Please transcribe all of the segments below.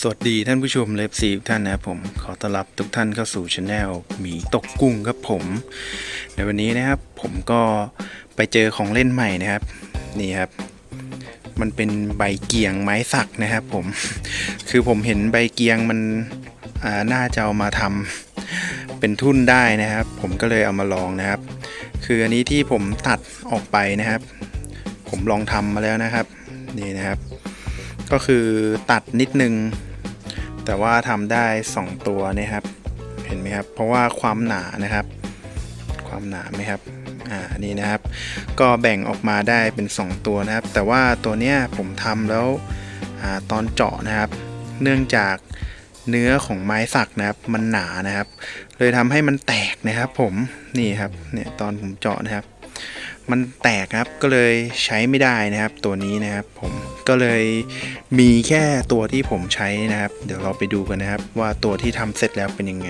สวัสดีท่านผู้ชมเลฟซีท่านนะครับผมขอต้อนรับทุกท่านเข้าสู่ช anel หมีตกกุ้งครับผม ในวันนี้นะครับผมก็ไปเจอของเล่นใหม่นะครับนี่ครับ มันเป็นใบเกียงไม้สักนะครับผมคือผมเห็นใบเกียงมันอ่าน่าจะเอามาทำเป็นทุ่นได้นะครับ ผมก็เลยเอามาลองนะครับ คืออันนี้ที่ผมตัดออกไปนะครับ ผมลองทำมาแล้วนะครับนี่นะครับ ก็คือตัดนิดนึง แต่ว่าทำได้ 2 ตัวนะครับ เห็นไหมครับ เพราะว่าความหนานะครับ ความหนาไหมครับอ่านี่นะครับ ก็แบ่งออกมาได้เป็น 2 ตัวนะครับ แต่ว่าตัวเนี้ยผมทำแล้วอตอนเจาะนะครับ เนื่องจากเนื้อของไม้สักนะครับ มันหนานะครับ เลยทำให้มันแตกนะครับ ผมนี่ครับเนี่ยตอนผมเจาะนะครับ มันแตกครับก็เลยใช้ไม่ได้นะครับ ตัวนี้นะครับผม ก็เลยมีแค่ตัวที่ผมใช้นะครับ เดี๋ยวเราไปดูกันนะครับ ว่าตัวที่ทำเสร็จแล้วเป็นยังไง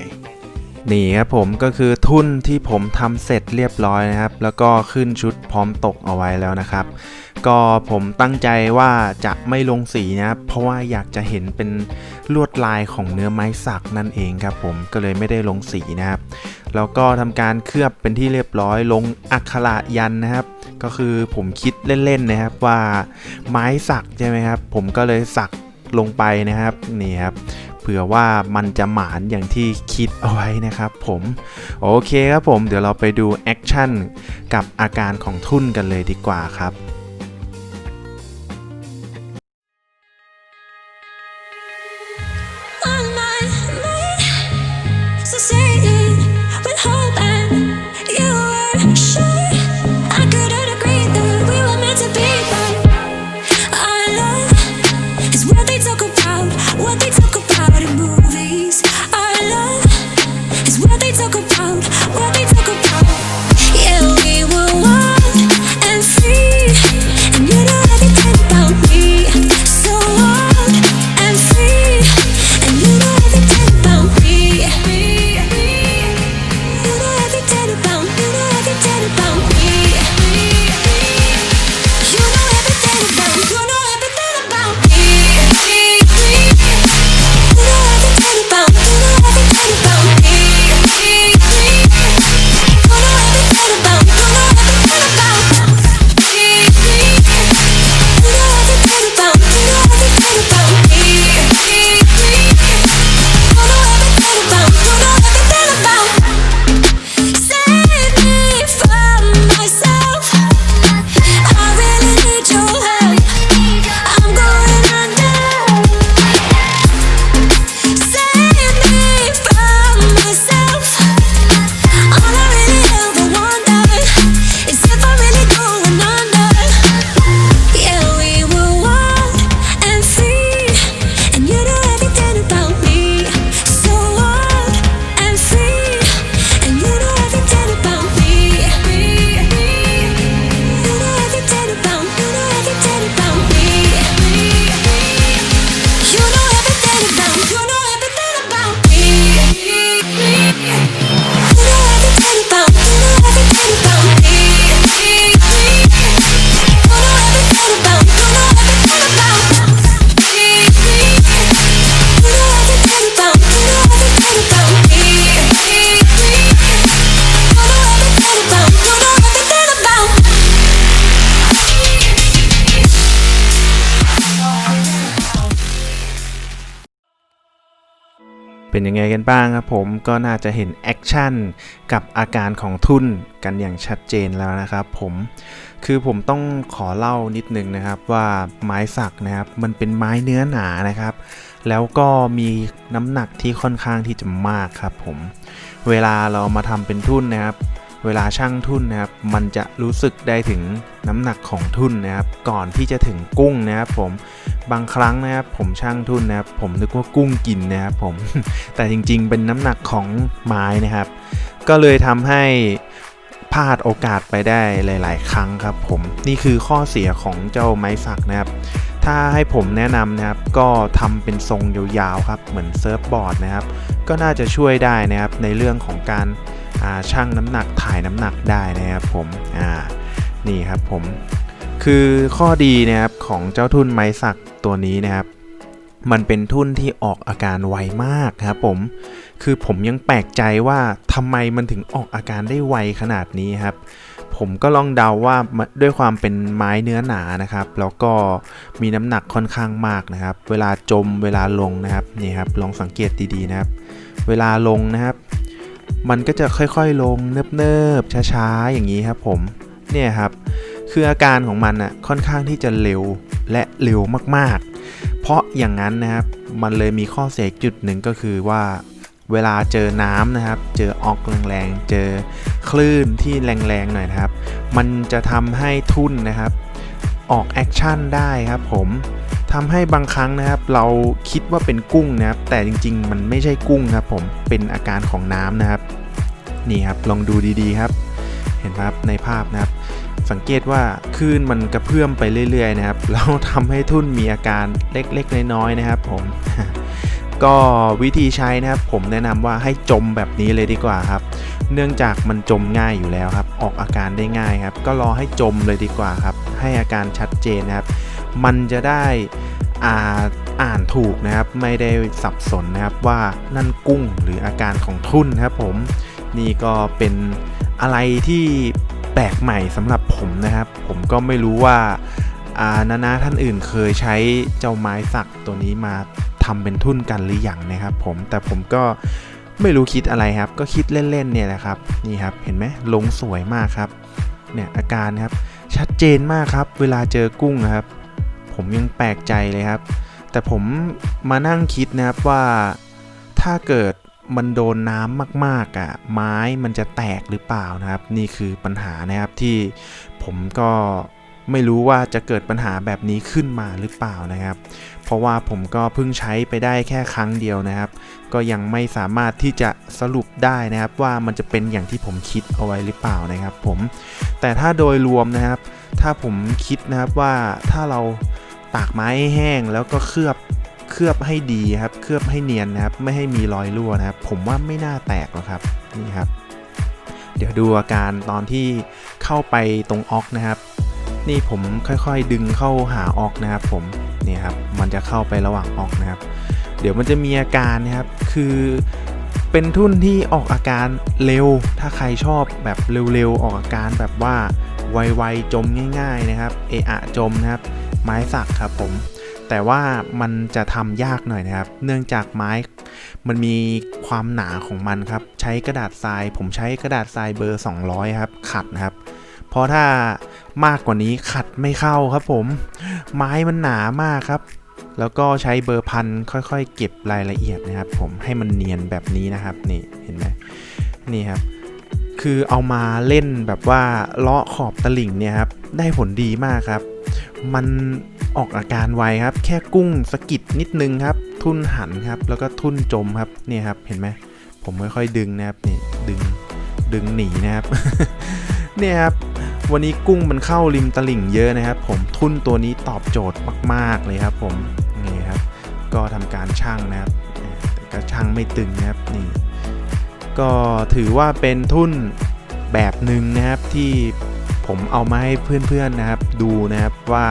นี่ครับผมก็คือทุ่นที่ผมทำเสร็จเรียบร้อยนะครับ แล้วก็ขึ้นชุดพร้อมตกเอาไว้แล้วนะครับ ก็ผมตั้งใจว่าจะไม่ลงสีนะเพราะว่าอยากจะเห็นเป็นลวดลายของเนื้อไม้สักนั่นเองครับผมก็เลยไม่ได้ลงสีนะครับ แล้วก็ทำการเคลือบเป็นที่เรียบร้อยลงอักขระยันนะครับ ก็คือผมคิดเล่นๆนะครับว่าไม้สักใช่ไหมครับ ผมก็เลยสักลงไปนะครับนี่ครับเผื่อว่ามันจะหมานอย่างที่คิดเอาไว้นะครับ ผมโอเคครับผมเดี๋ยวเราไปดูแอคชั่นกับอาการของทุ่นกันเลยดีกว่าครับ is what they talk about, what they talk เป็นยังไงกันบ้างครับผมก็น่าจะเห็นแอคชั่นกับอาการของทุนกันอย่างชัดเจนแล้วนะครับผมคือผมต้องขอเล่านิดนึงนะครับว่าไม้สักนะครับมันเป็นไม้เนื้อหนานะครับ แล้วก็มีน้ำหนักที่ค่อนข้างที่จะมากครับผมเวลาเรามาทำเป็นทุ่นนะครับ เวลาช่างทุ่นนะครับ มันจะรู้สึกได้ถึงน้ำหนักของทุ่นนะครับ ก่อนที่จะถึงกุ้งนะครับผม บางครั้งนะครับผมช่างทุนนะครับผมนึกว่ากุ้งกินนะครับผมแต่จริงๆ เป็นน้ำหนักของไม้นะครับ ก็เลยทำให้พลาดโอกาสไปได้หลาย ๆ ครั้งครับผมนี่คือข้อเสียของเจ้าไม้สักนะครับ ถ้าให้ผมแนะนำนะครับ ก็ทำเป็นทรงยาวๆครับ เหมือนเซิร์ฟบอร์ดนะครับ ก็น่าจะช่วยได้นะครับ ในเรื่องของการอ่าชั่งน้ำหนักถ่ายน้ำหนักได้นะครับผมอ่านี่ครับผม คือข้อดีนะครับของเจ้าทุนไม้สักตัวนี้นะครับ มันเป็นทุ่นที่ออกอาการไวมากครับผม คือผมยังแปลกใจว่าทำไมมันถึงออกอาการได้ไวขนาดนี้ครับ ผมก็ลองเดาว่าด้วยความเป็นไม้เนื้อหนานะครับ แล้วก็มีน้ำหนักค่อนข้างมากนะครับ เวลาจมเวลาลงนะครับนี่ครับลองสังเกตดีๆนะครับ เวลาลงนะครับ มันก็จะค่อยๆลงเนิบๆช้าๆอย่างนี้ครับผมเนี่ยครับ คืออาการของมันอะค่อนข้างที่จะเร็วและเร็วมากๆ เพราะอย่างนั้นนะครับมันเลยมีข้อเสียจุดหนึ่งก็คือว่าเวลาเจอน้ำนะครับ เจอออกแรงๆ เจอคลื่นที่แรงๆหน่อยนะครับ มันจะทำให้ทุ่นนะครับ ออกแอคชั่นได้ครับผมทำให้บางครั้งนะครับ เราคิดว่าเป็นกุ้งนะครับ แต่จริงๆ มันไม่ใช่กุ้งครับ ผมเป็นอาการของน้ำนะครับ นี่ครับลองดูดีๆครับ เห็นไหมครับในภาพนะครับ สังเกตว่าคลื่นมันกระเพื่อมไปเรื่อยๆนะครับแล้วทำให้ทุ่นมีอาการเล็กๆ น้อยๆนะครับ ผมก็วิธีใช้นะครับผมแนะนำว่าให้จมแบบนี้เลยดีกว่าครับ เนื่องจากมันจมง่ายอยู่แล้วครับ ออกอาการได้ง่ายครับ ก็รอให้จมเลยดีกว่าครับ ให้อาการชัดเจนนะครับ มันจะได้อ่าอ่านถูกนะครับ ไม่ได้สับสนนะครับว่านั่นกุ้งหรืออาการของทุ่นครับผมนี่ก็เป็นอะไรที่ แปลกใหม่สำหรับผมนะครับ ผมก็ไม่รู้ว่าอานานาท่านอื่นเคยใช้เจ้าไม้สักตัวนี้มาทำเป็นทุ่นกันหรืออยังนะครับ ผมแต่ผมก็ไม่รู้คิดอะไรครับ ก็คิดเล่นๆเนี่ยแหละครับนี่ครับเห็นไหมลงสวยมากครับเนี่ยอาการครับชัดเจนมากครับ เวลาเจอกุ้งครับ ผมยังแปลกใจเลยครับ แต่ผมมานั่งคิดนะครับว่าถ้าเกิด มันโดนน้ำมากๆอะไม้มันจะแตกหรือเปล่านะครับ นี่คือปัญหานะครับที่ผมก็ไม่รู้ว่าจะเกิดปัญหาแบบนี้ขึ้นมาหรือเปล่านะครับ เพราะว่าผมก็เพิ่งใช้ไปได้แค่ครั้งเดียวนะครับ ก็ยังไม่สามารถที่จะสรุปได้นะครับ ว่ามันจะเป็นอย่างที่ผมคิดเอาไว้หรือเปล่านะครับ ผม แต่ถ้าโดยรวมนะครับ ถ้าผมคิดนะครับว่าถ้าเราตากไม้แห้งแล้วก็เคลือบ เคลือบให้ดีครับ เคลือบให้เนียนนะครับ ไม่ให้มีรอยรั่วนะครับ ผมว่าไม่น่าแตกหรอกครับ นี่ครับ เดี๋ยวดูอาการตอนที่เข้าไปตรงออกนะครับ นี่ผมค่อยๆดึงเข้าหาออกนะครับ ผมนี่ครับ มันจะเข้าไประหว่างออกนะครับ เดี๋ยวมันจะมีอาการนะครับ คือเป็นทุ่นที่ออกอาการเร็ว ถ้าใครชอบแบบเร็วๆ ออกอาการแบบว่าไวๆจมง่าย ๆนะครับ เอะอะจมนะครับ ไม้สักครับผม แต่ว่ามันจะทำยากหน่อยนะครับ เนื่องจากไม้มันมีความหนาของมันครับ ใช้กระดาษทราย ผมใช้กระดาษทรายเบอร์ 200 ครับ ขัดนะครับ เพราะถ้ามากกว่านี้ขัดไม่เข้าครับผม ไม้มันหนามากครับ แล้วก็ใช้เบอร์พันค่อยๆ เก็บรายละเอียดนะครับ ผมให้มันเนียนแบบนี้นะครับ นี่เห็นไหมนี่ครับคือเอามาเล่นแบบว่าเลาะขอบตลิ่งเนี่ยครับ ได้ผลดีมากครับ มันออกอาการไวครับ แค่กุ้งสะกิดนิดนึงครับ ทุ่นหันครับ แล้วก็ทุ่นจมครับเนี่ยครับเห็นไหมผมค่อยๆดึงนะครับนี่ดึงดึงหนีนะครับเนี่ยครับวันนี้กุ้งมันเข้าริมตลิ่งเยอะนะครับ ผมทุ่นตัวนี้ตอบโจทย์มาก ๆเลยครับ ผมนี่ครับ ก็ทำการช่างนะครับแต่ก็ช่างไม่ตึงนะครับนี่ก็ถือว่าเป็นทุ่นแบบหนึ่งนะครับที่ ผมเอามาให้เพื่อนๆนะครับ ดูนะครับว่า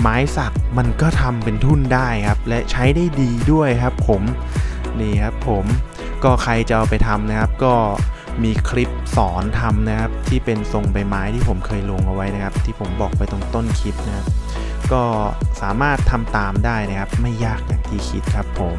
ไม้สักมันก็ทำเป็นทุ่นได้ครับ และใช้ได้ดีด้วยครับ ผมนี่ครับผมก็ใครจะเอาไปทำนะครับ ก็มีคลิปสอนทำนะครับ ที่เป็นทรงใบไม้ที่ผมเคยลงเอาไว้นะครับ ที่ผมบอกไปตรงต้นคลิปนะครับ ก็สามารถทำตามได้นะครับ ไม่ยากอย่างที่คิดครับผม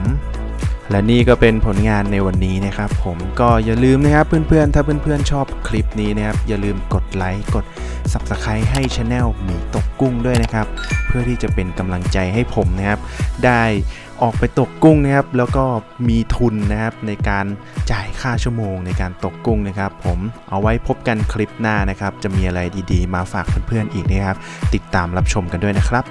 และนี่ก็เป็นผลงานในวันนี้นะครับ ผมก็อย่าลืมนะครับเพื่อนๆ ถ้าเพื่อนๆ ชอบคลิปนี้นะครับ อย่าลืมกดไลค์กด Subscribe ให้ช anel หมีตกกุ้งด้วยนะครับ เพื่อที่จะเป็นกำลังใจให้ผมนะครับ ได้ออกไปตกกุ้งนะครับ แล้วก็มีทุนนะครับในการจ่ายค่าชั่วโมงในการตกกุ้งนะครับ ผมเอาไว้พบกันคลิปหน้านะครับ จะมีอะไรดีๆ มาฝากเพื่อนๆอีกนะครับ ติดตามรับชมกันด้วยนะครับ